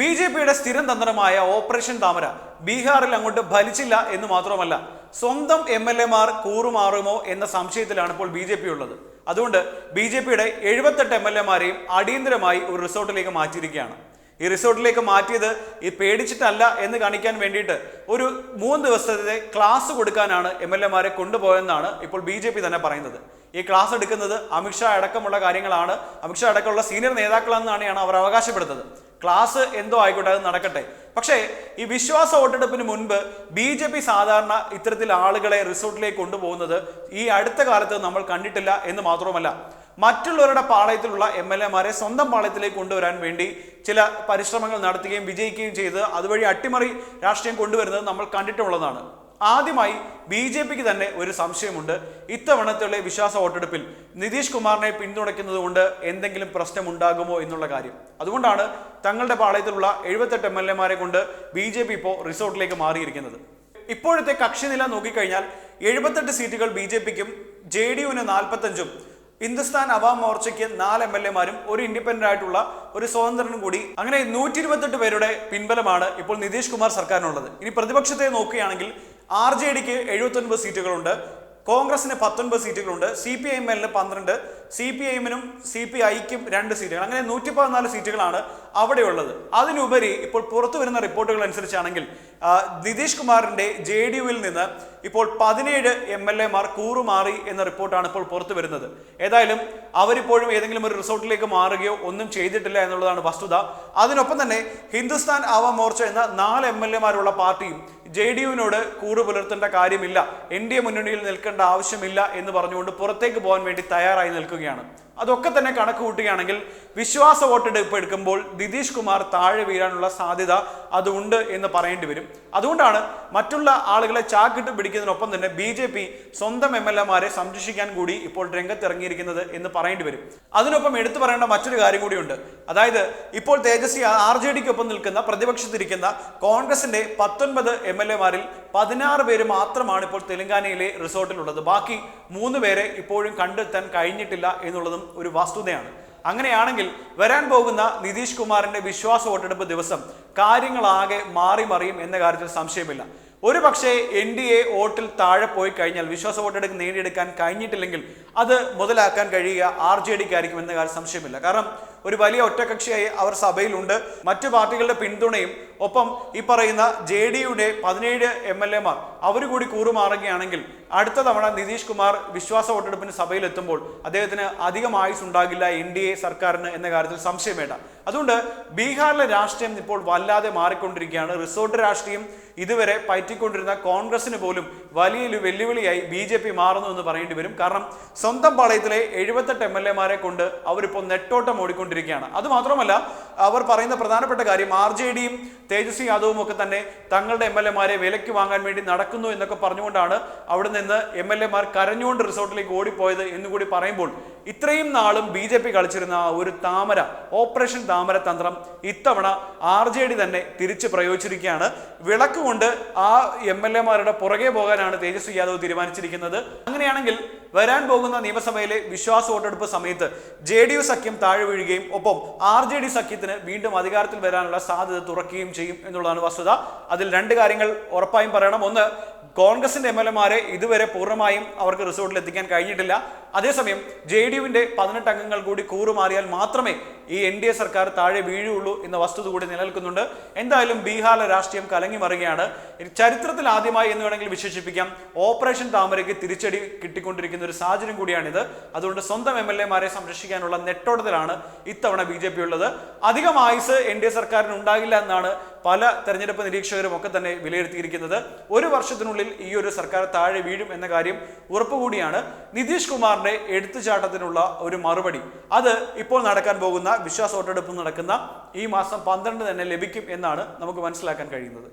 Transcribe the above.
B J പിയുടെ സ്ഥിരം തന്ത്രമായ operation താമര ബീഹാറിൽ അങ്ങോട്ട് ഫലിച്ചില്ല എന്ന് മാത്രമല്ല സ്വന്തം എം എൽ എമാർ കൂറുമാറുമോ എന്ന സംശയത്തിലാണ് ഇപ്പോൾ ബി ജെ പി ഉള്ളത്. അതുകൊണ്ട് ബി ജെ പിയുടെ എഴുപത്തെട്ട് എം എൽ എമാരെയും അടിയന്തരമായി ഒരു റിസോർട്ടിലേക്ക് മാറ്റിയിരിക്കുകയാണ്. ഈ റിസോർട്ടിലേക്ക് മാറ്റിയത് ഈ പേടിച്ചിട്ടല്ല എന്ന് കാണിക്കാൻ വേണ്ടിയിട്ട് ഒരു മൂന്ന് ദിവസത്തെ ക്ലാസ് കൊടുക്കാനാണ് എം എൽ എമാരെ കൊണ്ടുപോയെന്നാണ് ഇപ്പോൾ ബി ജെ പി തന്നെ പറയുന്നത്. ഈ ക്ലാസ് എടുക്കുന്നത് അമിത്ഷാ അടക്കമുള്ള കാര്യങ്ങളാണ്. അമിത്ഷാ അടക്കമുള്ള സീനിയർ നേതാക്കളെന്നാണ് അവർ അവകാശപ്പെടുന്നത്. ക്ലാസ് എന്തോ ആയിക്കോട്ടെ അത് നടക്കട്ടെ. പക്ഷേ ഈ വിശ്വാസ വോട്ടെടുപ്പിന് മുൻപ് ബി ജെ പി സാധാരണ ഇത്തരത്തിൽ ആളുകളെ റിസോർട്ടിലേക്ക് കൊണ്ടുപോകുന്നത് ഈ അടുത്ത കാലത്ത് നമ്മൾ കണ്ടിട്ടില്ല എന്ന് മാത്രവുമല്ല. മറ്റുള്ളവരുടെ പാളയത്തിലുള്ള എം എൽ എമാരെ സ്വന്തം പാളയത്തിലേക്ക് കൊണ്ടുവരാൻ വേണ്ടി ചില പരിശ്രമങ്ങൾ നടത്തുകയും വിജയിക്കുകയും ചെയ്ത് അതുവഴി അട്ടിമറി രാഷ്ട്രീയം കൊണ്ടുവരുന്നത് നമ്മൾ കണ്ടിട്ടുള്ളതാണ് ആദ്യമായി ബി ജെ പിക്ക് തന്നെ ഒരു സംശയമുണ്ട്. ഇത്തവണത്തെ വിശ്വാസ വോട്ടെടുപ്പിൽ നിതീഷ് കുമാറിനെ പിന്തുണയ്ക്കുന്നത് കൊണ്ട് എന്തെങ്കിലും പ്രശ്നം ഉണ്ടാകുമോ എന്നുള്ള കാര്യം. അതുകൊണ്ടാണ് തങ്ങളുടെ പാളയത്തിലുള്ള എഴുപത്തെട്ട് എം എൽ എമാരെ കൊണ്ട് ബി ജെ പി ഇപ്പോൾ റിസോർട്ടിലേക്ക് മാറിയിരിക്കുന്നത്. ഇപ്പോഴത്തെ കക്ഷിനില നോക്കിക്കഴിഞ്ഞാൽ എഴുപത്തെട്ട് സീറ്റുകൾ ബി ജെ പിക്കും ജെ ഡി യുവിന് നാൽപ്പത്തഞ്ചും ഹിന്ദുസ്ഥാൻ അവാം മോർച്ചയ്ക്ക് നാല് എം എൽ എമാരും ഒരു ഇൻഡിപെൻഡന്റ് ആയിട്ടുള്ള ഒരു സ്വതന്ത്രനും കൂടി. അങ്ങനെ നൂറ്റി ഇരുപത്തെട്ട് പേരുടെ പിൻബലമാണ് ഇപ്പോൾ നിതീഷ് കുമാർ സർക്കാരിനുള്ളത്. ഇനി പ്രതിപക്ഷത്തെ നോക്കുകയാണെങ്കിൽ ആർ ജെ ഡിക്ക് എഴുപത്തൊൻപത് സീറ്റുകളുണ്ട്. കോൺഗ്രസിന് പത്തൊൻപത് സീറ്റുകളുണ്ട്. സി പി ഐ എം എല്ലിന് പന്ത്രണ്ട്. സി പി എമ്മിനും സി പി ഐക്കും രണ്ട് സീറ്റുകൾ. അങ്ങനെ നൂറ്റി പതിനാല് സീറ്റുകളാണ് അവിടെയുള്ളത്. അതിനുപരി ഇപ്പോൾ പുറത്തു വരുന്ന റിപ്പോർട്ടുകൾ അനുസരിച്ചാണെങ്കിൽ നിതീഷ് കുമാറിന്റെ ജെ ഡി യുവിൽ നിന്ന് ഇപ്പോൾ പതിനേഴ് എം എൽ എമാർ കൂറുമാറി എന്ന റിപ്പോർട്ടാണ് ഇപ്പോൾ പുറത്തു വരുന്നത്. ഏതായാലും അവരിപ്പോഴും ഏതെങ്കിലും ഒരു റിസോർട്ടിലേക്ക് മാറുകയോ ഒന്നും ചെയ്തിട്ടില്ല എന്നുള്ളതാണ് വസ്തുത. അതിനൊപ്പം തന്നെ ഹിന്ദുസ്ഥാൻ ആവാം മോർച്ച എന്ന നാല് എം എൽ എമാരുള്ള പാർട്ടിയും ജെ ഡി യുവിനോട് കൂറ് പുലർത്തേണ്ട കാര്യമില്ല. എൻ ഡി എ മുന്നണിയിൽ നിൽക്കേണ്ട ആവശ്യമില്ല എന്ന് പറഞ്ഞുകൊണ്ട് പുറത്തേക്ക് പോകാൻ വേണ്ടി തയ്യാറായി നിൽക്കുകയാണ്. അതൊക്കെ തന്നെ കണക്ക് കൂട്ടുകയാണെങ്കിൽ വിശ്വാസ വോട്ടെടുപ്പ് എടുക്കുമ്പോൾ നിതീഷ് കുമാർ താഴെ വീഴാനുള്ള സാധ്യത അതുണ്ട് എന്ന് പറയേണ്ടി വരും. അതുകൊണ്ടാണ് മറ്റുള്ള ആളുകളെ ചാക്കിട്ട് പിടിക്കുന്നതിനൊപ്പം തന്നെ ബി ജെ പി സ്വന്തം എം എൽ എമാരെ സംരക്ഷിക്കാൻ കൂടി ഇപ്പോൾ രംഗത്തിറങ്ങിയിരിക്കുന്നത് എന്ന് പറയേണ്ടി വരും. അതിനൊപ്പം എടുത്തു പറയേണ്ട മറ്റൊരു കാര്യം കൂടിയുണ്ട്. അതായത് ഇപ്പോൾ തേജസ്വി ആർ ജെ ഡിക്കൊപ്പം നിൽക്കുന്ന പ്രതിപക്ഷത്തിരിക്കുന്ന കോൺഗ്രസിന്റെ പത്തൊൻപത് എം എൽ എമാരിൽ പതിനാറ് പേര് മാത്രമാണ് ഇപ്പോൾ തെലങ്കാനയിലെ റിസോർട്ടിലുള്ളത്. ബാക്കി മൂന്ന് പേരെ ഇപ്പോഴും കണ്ടെത്താൻ കഴിഞ്ഞിട്ടില്ല എന്നുള്ളതും ഒരു വസ്തുതയാണ്. അങ്ങനെയാണെങ്കിൽ വരാൻ പോകുന്ന നിതീഷ് കുമാറിന്റെ വിശ്വാസ വോട്ടെടുപ്പ് ദിവസം കാര്യങ്ങളാകെ മാറി മറിയും എന്ന കാര്യത്തിൽ സംശയമില്ല. ഒരു പക്ഷേ എൻ ഡി എ വോട്ടിൽ താഴെ പോയി കഴിഞ്ഞാൽ വിശ്വാസ വോട്ടെടുക്ക് നേടിയെടുക്കാൻ കഴിഞ്ഞിട്ടില്ലെങ്കിൽ അത് മുതലാക്കാൻ കഴിയുക ആർ ജെ ഡിക്ക് ആയിരിക്കും എന്ന കാര്യം സംശയമില്ല. കാരണം ഒരു വലിയ ഒറ്റകക്ഷിയായി അവർ സഭയിലുണ്ട്. മറ്റു പാർട്ടികളുടെ പിന്തുണയും ഒപ്പം ഈ പറയുന്ന ജെ ഡിയുടെ പതിനേഴ് എം എൽ എമാർ അവർ കൂടി കൂറുമാറുകയാണെങ്കിൽ അടുത്ത തവണ നിതീഷ് കുമാർ വിശ്വാസ വോട്ടെടുപ്പിന് സഭയിലെത്തുമ്പോൾ അദ്ദേഹത്തിന് അധികം ആയുസ് ഉണ്ടാകില്ല എൻ ഡി എ സർക്കാരിന് എന്ന കാര്യത്തിൽ സംശയം വേണ്ട. അതുകൊണ്ട് ബീഹാറിലെ രാഷ്ട്രീയം ഇപ്പോൾ വല്ലാതെ മാറിക്കൊണ്ടിരിക്കുകയാണ്. റിസോർട്ട് രാഷ്ട്രീയം ഇതുവരെ പയറ്റിക്കൊണ്ടിരുന്ന കോൺഗ്രസിന് പോലും വലിയൊരു വെല്ലുവിളിയായി ബി ജെ പി മാറുന്നു എന്ന് പറയേണ്ടി വരും. കാരണം സ്വന്തം പാളയത്തിലെ എഴുപത്തെട്ട് എം എൽ എമാരെ കൊണ്ട് അവരിപ്പോൾ നെട്ടോട്ടം ഓടിക്കൊണ്ടിരിക്കുകയാണ്. അത് മാത്രമല്ല അവർ പറയുന്ന പ്രധാനപ്പെട്ട കാര്യം ആർ ജെ ഡിയും തേജസ്വി യാദവും ഒക്കെ തന്നെ തങ്ങളുടെ എം എൽ എമാരെ വിലയ്ക്ക് വാങ്ങാൻ വേണ്ടി നടക്കുന്നു എന്നൊക്കെ പറഞ്ഞുകൊണ്ടാണ് അവിടെ നിന്ന് എം എൽ എമാർ കരഞ്ഞുകൊണ്ട് റിസോർട്ടിലേക്ക് ഓടിപ്പോയത് എന്നുകൂടി പറയുമ്പോൾ ഇത്രയും നാളും ബി ജെ പി കളിച്ചിരുന്ന ആ ഒരു താമര ഓപ്പറേഷൻ താമര തന്ത്രം ഇത്തവണ ആർ ജെ ഡി തന്നെ തിരിച്ചു പ്രയോഗിച്ചിരിക്കുകയാണ്. വിളക്ക് കൊണ്ട് ആ എം എൽ എമാരുടെ പുറകെ പോകാനാണ് തേജസ്വി യാദവ് തീരുമാനിച്ചിരിക്കുന്നത്. അങ്ങനെയാണെങ്കിൽ വരാൻ പോകുന്ന നിയമസഭയിലെ വിശ്വാസ വോട്ടെടുപ്പ് സമയത്ത് ജെ ഡി യു സഖ്യം താഴെ വീഴുകയും ഒപ്പം ആർ ജെ ഡി സഖ്യത്തിന് വീണ്ടും അധികാരത്തിൽ വരാനുള്ള സാധ്യത തുറക്കുകയും ചെയ്യും എന്നുള്ളതാണ് വസ്തുത. അതിൽ രണ്ട് കാര്യങ്ങൾ ഉറപ്പായും പറയണം. ഒന്ന് കോൺഗ്രസിന്റെ എം എൽ എമാരെ ഇതുവരെ പൂർണമായും അവർക്ക് റിസോർട്ടിൽ എത്തിക്കാൻ കഴിഞ്ഞിട്ടില്ല. അതേസമയം ജെ ഡി യുവിന്റെ പതിനെട്ട് അംഗങ്ങൾ കൂടി കൂറുമാറിയാൽ മാത്രമേ ഈ എൻ ഡി എ സർക്കാർ താഴെ വീഴുള്ളൂ എന്ന വസ്തുത കൂടി നിലനിൽക്കുന്നുണ്ട്. എന്തായാലും ബീഹാറിലെ രാഷ്ട്രീയം കലങ്ങി മറിയുകയാണ്. ചരിത്രത്തിൽ ആദ്യമായി എന്ന് വേണമെങ്കിൽ വിശേഷിപ്പിക്കാം. ഓപ്പറേഷൻ താമരയ്ക്ക് തിരിച്ചടി കിട്ടിക്കൊണ്ടിരിക്കുന്ന ഒരു സാഹചര്യം കൂടിയാണിത്. അതുകൊണ്ട് സ്വന്തം എം എൽ എമാരെ സംരക്ഷിക്കാനുള്ള നെട്ടോട്ടത്തിലാണ് ഇത്തവണ ബി ജെ പി ഉള്ളത്. അധികം ആയുസ് എൻ ഡി എ സർക്കാരിന് ഉണ്ടാകില്ല എന്നാണ് പല തെരഞ്ഞെടുപ്പ് നിരീക്ഷകരും ഒക്കെ തന്നെ വിലയിരുത്തിയിരിക്കുന്നത് ഒരു വർഷത്തിനുള്ളിൽ ഈ ഒരു സർക്കാർ താഴെ വീഴും എന്ന കാര്യം ഉറപ്പുകൂടിയാണ്. നിതീഷ് കുമാറിന്റെ എടുത്തുചാട്ടത്തിനുള്ള ഒരു മറുപടി. അത് ഇപ്പോൾ നടക്കാൻ പോകുന്ന വിശ്വാസ വോട്ടെടുപ്പ് നടക്കുന്ന ഈ മാസം പന്ത്രണ്ട് തന്നെ ലഭിക്കും എന്നാണ് നമുക്ക് മനസ്സിലാക്കാൻ കഴിയുന്നത്.